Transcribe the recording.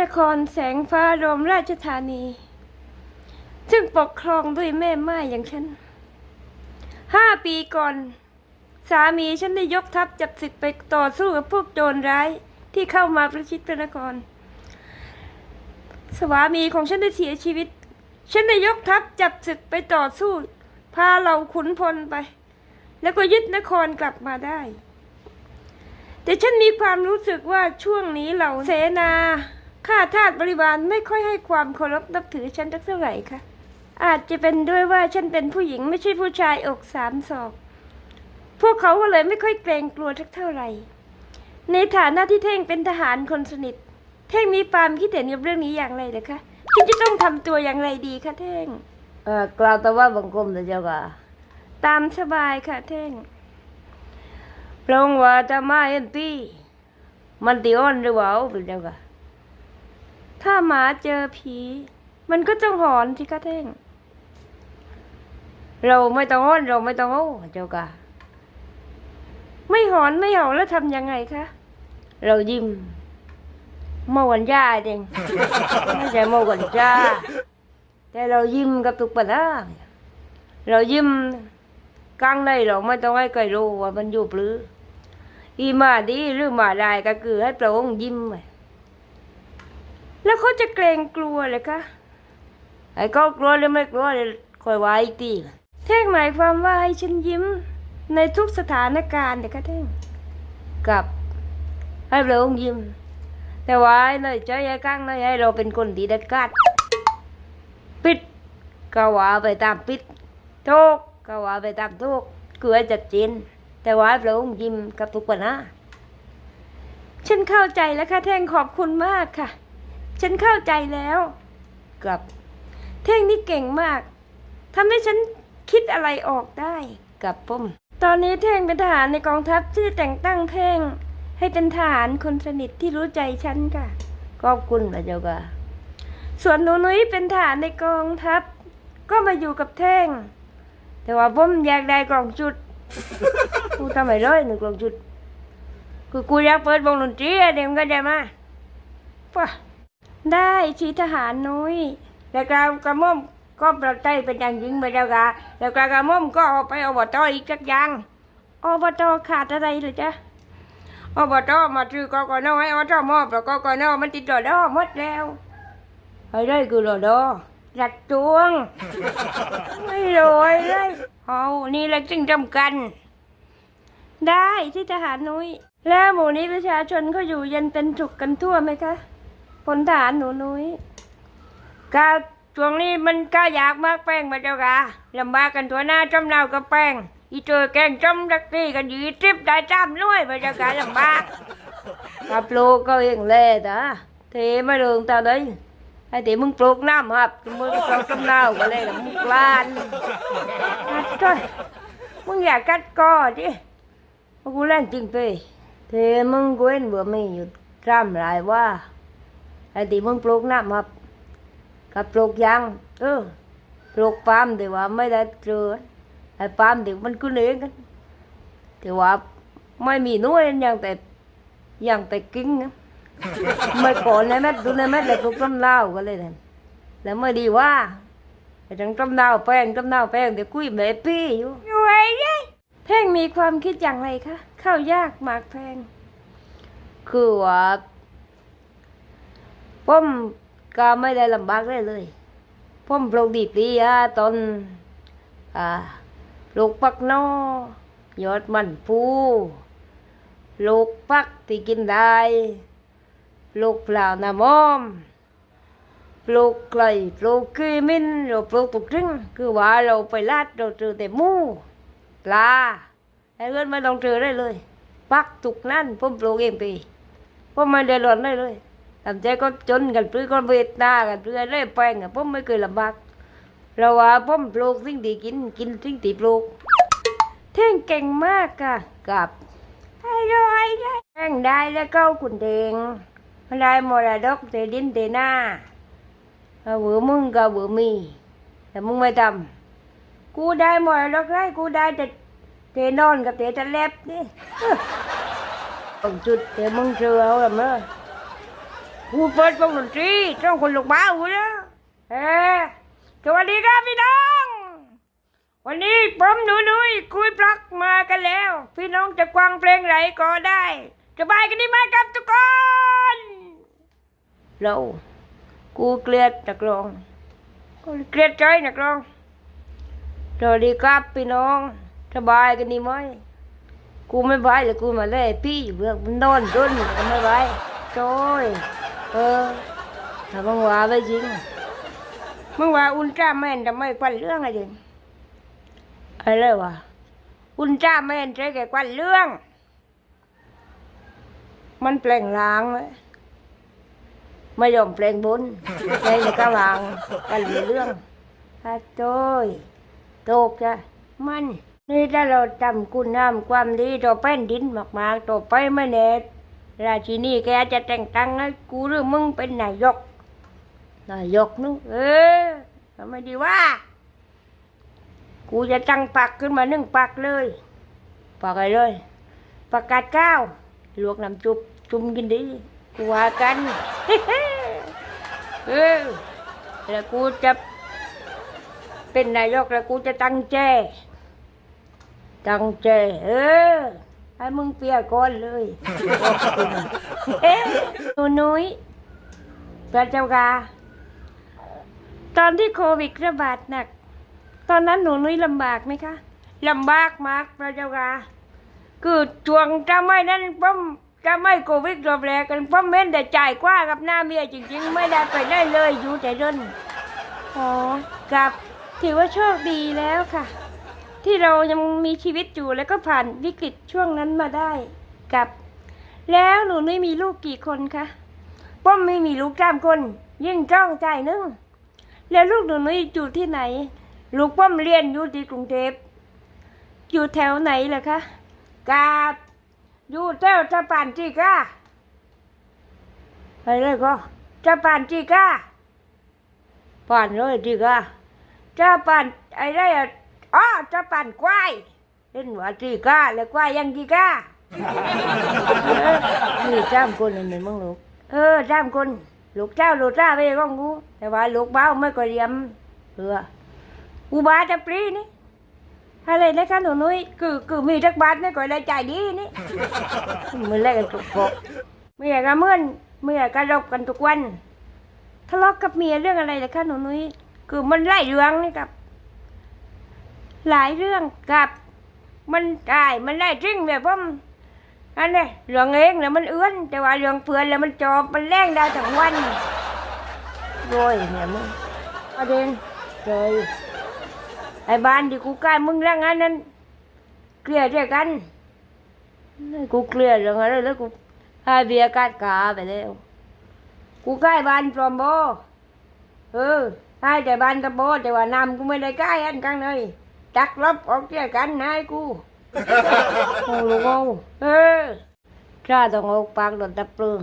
นครแสงฟ้ารมราชธานี ซึ่งปกครองด้วยแม่ไม้อย่างฉันห้าปีก่อน สามีฉันได้ยกทัพจับศึกไปต่อสู้กับพวกโจรร้ายที่เข้ามาประชิดพระนคร สวามีของฉันได้เสียชีวิต ฉันได้ยกทัพจับศึกไปต่อสู้ พาเราขุนพลไป แล้วก็ยึดนครกลับมาได้ แต่ฉันมีความรู้สึกว่าช่วงนี้เราเสนา ข้าทาสบริวารไม่ค่อยให้ความเคารพนับถือฉันสักเท่าไหร่ค่ะ อาจจะเป็นด้วยว่าฉันเป็นผู้หญิงไม่ใช่ผู้ชายอกสามศอก พวกเขาก็เลยไม่ค่อยเกรงกลัวสักเท่าไหร่ ในฐานะที่เท่งเป็นทหารคนสนิท เท่งมีความคิดเห็นกับเรื่องนี้อย่างไรนะคะฉันจะต้องทำตัวอย่างไรดีคะเท่งเออกล่าวแต่ว่าบังคมนะเจ้าค่ะ ตามสบายค่ะเท่งพระองค์ว่าจะมาเห็นพี่มันตีอ้อนหรือเปล่าเป็นเจ้าค่ะ ถ้าหมาเจอผี มันก็ต้องหอนสิคะเท่ง เราไม่ต้องอ้อนเราไม่ต้องโอ้เจ้าค่ะไม่หอนไม่เห่าแล้วทำยังไงคะ เรายิ้มเมื่อวันจ้าเองไม่ใช่เมื่อวันจ้า แต่เรายิ้มกับทุกปัญหาเรายิ้มกลางในเราไม่ต้องให้ใครรู้ว่ามันอยู่ปรืออีมาดีหรือมาได้ก็คือให้พระองค์ยิ้มไว้ แล้วเขาจะเกรงกลัวเลยคะไอ้เขากลัวหรือไม่กลัวเดี๋ยคอยไว่าอีกทีเท่งหมายความว่าให้ฉันยิ้มในทุกสถานการณ์เด็กคะเท่งกับให้พระองค์ยิ้ม แต่ว่าไอ้ในใจไอ้กลางในให้เราเป็นคนที่เด็ดขาดปิดก็ว่าไปตามปิดทุกก็ว่าไปตามทุกคือให้จัดเจนแต่ว่าให้พระองค์ยิ้มกับทุกปัญหาฉันเข้าใจแล้วค่ะเท่งขอบคุณมากค่ะ ฉันเข้าใจแล้วกับเท่งนี่เก่งมากทำให้ฉันคิดอะไรออกได้กับผมตอนนี้เท่งเป็นทหารในกองทัพที่แต่งตั้งเท่ง ให้เป็นทหารคนสนิทที่รู้ใจฉันค่ะขอบคุณพระเจ้าค่ะส่วนหนูนุ้ยเป็นทหารในกองทัพ ก็มาอยู่กับเท่ง แต่ว่าผมอยากได้กล่องจุด กูทำไมร้อยหนึ่งกล่องจุด กูอยากเปิดวงดนตรีเดี๋ยวมันก็จะมาป่ะ ได้ชีทหารนุ้ยแล้วกระกระหม่อมก็ประใจเป็นอย่างยิ่งพระเจ้าค่ะแล้วกระกระหม่อมก็เอาไปอบตอีกสักอย่างอบตขาดอะไรเหรือจ๊ะอบตมาซื้อกกนให้อตมเพราะกกนมันติดรอดอหมดแล้วไอ้ได้คือรอดอรัดจวง ไม่รวยเลยเอานี่แหละจึงจำกัน ได้ที่ทหารนุ้ยแล้วหมู่นี้ประชาชนเขาอยู่เย็นเป็นสุขกันทั่วไหมคะ พลทหารหนูนุ้ยก็ช่วงนี้มันก็อยากมากแป้งมาเจ้าค่ะลำบากกันตัวหน้าจำเนากับแป้ง อีเจอแกงจำรักตีกันยีทิปได้จำน้วยมาเจ้าค่ะลำบากกับปลูกก็เองเล่ตาเทม่เรื่องตา đấy ไอ้ที่มึงปลูกน้ำครับมึงปลูกจำเนาก็เลยละมึงกลานอะจ้อยมึงอยากกัดกอดิเพราะกูเล่นจริงไปเทมึงกูเห็นเบื่อไม่อยู่จำหลายว่า ไอ้ที่มึงปลูกน้ำครับกับปลูกยางเออปลูกปาล์มแต่ว่าไม่ได้เจอไอ้ปาล์มที่มันขึ้นเองกันแต่ว่าไม่มีน้อยอย่างแต่อย่างแต่กิ้งนะไม่ก่อนในแม่ดูในแม่เลยปลูกต้นเน่าก็เลยนั่นแล้วไม่ดีว่าไอ้ทั้งต้นเน่าแป้งต้นเน่าแป้งเดี๋ยวคุยแม่ปี้อยู่อยู่ไอ้ยัยเท่งมีความคิดอย่างไรคะข้าวยากหมากแพงคือว่า ผมก็ไม่ได้ลำบากเลยเลยผมปลูกดีปลีอะตอนอ่าปลูกปักนอยอดมันปูปลูกปักที่กินได้ปลูกเปล่าน้ำมอมปลูกไก่ปลูกกีมินเราปลูกตุกทึงคือว่าเราไปลาดเราเจอแต่มูปลาไอ้เงินไม่ต้องเจอได้เลย ปักตุกนั่นผมปลูกเองปีผมไม่ได้หล่นได้เลย ทำใจก็จนกันปลื้อก็เวทนากันปลื้อได้แปลงอะผมไม่เคยลำบากเราว่าผมปลูกสิ่งที่กินกินสิ่งที่ปลูกเท่งเก่งมากค่ะกับไอ้รอยได้แป้งได้แล้วเก้าขุนเดงได้มรดกเตดินเตหน้าเอาเบื่อมึงก็เบื่อมีแต่มึงไม่ทำกูได้มรดกได้กูได้แต่เตนอนกับเตตะเล็บนี่ต้องจุดเดี๋ยวมึงเจอเอาละเมื่อ กูเปิดวงดนตรีต้องคนลูกบ้าหูแล้วเออสวัสดีครับพี่น้อง วันนี้ผมหนูนุ้ยคุยปลักมากันแล้ว พี่น้องจะกวางเพลงไหนก็ได้สบายกันดีไหมครับทุกคน เรา กูเกลียดนักร้องกูเกลียดใจนักร้องสวัสดีครับพี่น้องสบายกันดีไหมกูไม่ไหวเลยกูมาเล่พี่เบื้อมันนอนดุนกูไม่ไหวโจ้ย เออ ถ้ามึงว่าไปจริงมึงว่าอุลตร้าแมนทำไมควันเรื่องอะไรจริงอะไรวะคุณจ้าแมนใช่แก่กวันเรื่อง มันแปลงลางเลยไม่ยอมแปลงบุญแปลงในกลางกันเรื่องถ้าโต้ยโตกจ้ะมัน นี่ถ้าเราจำคุณงามความดีต่อแป้นดินมากๆต่อไปไม่แน่ ราชินีแกจะแต่งตั้งให้กูหรือมึงเป็นนายก นายกนึกเออทำไมดีว่า กูจะตั้งปักขึ้นมาหนึ่งปักเลยปักอะไรเลยปักกาดก้าวลวกน้ำจุบจุ่มกินดีกูว่ากันเออแล้วกูจะเป็นนายกแล้วกูจะตั้งแจตั้งแจเออ ให้มึงเปียก่อนเลย เอ๊ะหนูนุ้ยพระเจ้ากาตอนที่โควิดระบาดหนัก ตอนนั้นหนูนุ้ยลำบากไหมคะลำบากมากพระเจ้าค่ะคือช่วงจะไม่นั้นผมจะไม่โควิดรอบแรกกันผมเม้นแต่จ่ายกว่ากับหน้าเมียจริง ๆ ไม่ได้ไปได้เลยอยู่แต่เดินอ๋อกับถือว่าโชคดีแล้วค่ะ ที่เรายังมีชีวิตอยู่แล้วก็ผ่านวิกฤตช่วงนั้นมาได้กับ แล้วหนูนุ้ยมีลูกกี่คนคะผมไม่มีลูกสามคน ยิ่งจ้องใจนึงแล้วลูกหนูนุ้ยอยู่ที่ไหน ลูกผมเรียนอยู่ที่กรุงเทพอยู่แถวไหนเหรอคะกับอยู่แถวสะพานจีก้าอะไรก็สะพานจีก้าผ่านเลยจีก้าสะพานไอะไร อะอ๋อสะพานควายเห็นว่าจีกาแล้วควายยังจีกาเออนี่สามคนเห็นมึงลูกเออสามคนลูกเจ้าลูกเจ้าไปก้องกูแต่ว่าลูกเบ้าไม่ก็เรียมเออกูบาจะปรีนี่อะไรนะคะหนูนุ้ย cứ cứ mi đất bát nó gọi là chạy đi ní mình lại cái trục cột mi là cảm ơn mi là cá rọc cần trục quanh ทะเลาะกับเมียเรื่องอะไรเหรอคะหนูนุ้ย cứ mình lại đường ní cặp หลายเรื่อง cặp mình cài mình lại trinh về phong anh này đường yên là mình ướn แต่ว่า đường phượn là mình chọp mình len ra thằng quanh rồi nè มึงประเด็น trời ไอ้บ้านที่กูใกล้มึงแล้วงั้นนั้นเคลียร์ด้วยกันกูเคลียร์เรื่องอะไรแล้วกูให้เบียร์กัดกาไปแล้วกูใกล้บ้านปลอมโบเออให้แต่บ้านตะโบแต่ว่านำกูไม่ได้ใกล้อันกันเลย จักลบออกเจียกันนายกูโอ้ลูกโอ้เออถ้าต้องออกปากโดนตะปลึง